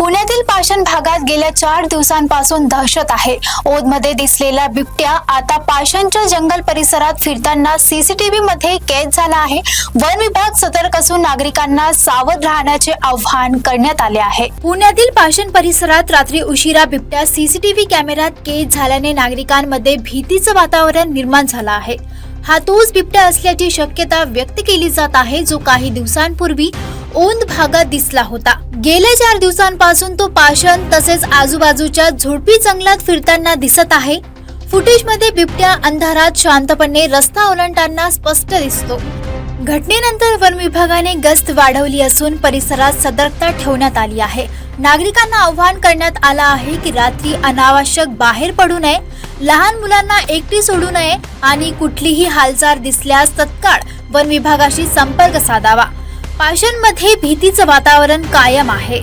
पुण्यातील पाषाण भागात गेल्या चार दिवसांपासून दहशत आहे. ओदमध्ये दिसलेला बिबट्या आता पाषाणच्या जंगल परिसरात फिरताना सीसीटीव्ही मध्ये कैद झाला आहे. वन विभाग सतर्क असून नागरिकांना सावध राहण्याचे आव्हान करण्यात आले आहे. पुण्यातील पाषाण परिसरात रात्री उशिरा बिबट्या सीसीटीव्ही कॅमेऱ्यात कैद झाल्याने नागरिकांमध्ये भीतीचं वातावरण निर्माण झालं आहे. हा तोच बिबट्या असल्याची शक्यता व्यक्त केली जात आहे जो काही दिवसांपूर्वी ओंद भागात दिसला होता. गेल्या चार दिवसांपासून तो पाषाण तसेच आजूबाजूच्या झोडपी जंगलात फिरताना दिसत आहे. फुटेजमध्ये बिबट्या अंधारात शांतपणे रस्ता ओलांडताना स्पष्ट दिसतो. घटनेनंतर वन विभागाने गस्त वाढवली असून परिसरात सतर्कता ठेवण्यात आली आहे. नागरिकांना आव्हान करण्यात आलं आहे की रात्री अनावश्यक बाहेर पडू नये लहान मुलांना एकटी सोडू नये आणि कुठलीही हालचाल दिसल्यास तत्काळ वन विभागाशी संपर्क साधावा. पाषाणमध्ये भीतीचं वातावरण कायम आहे.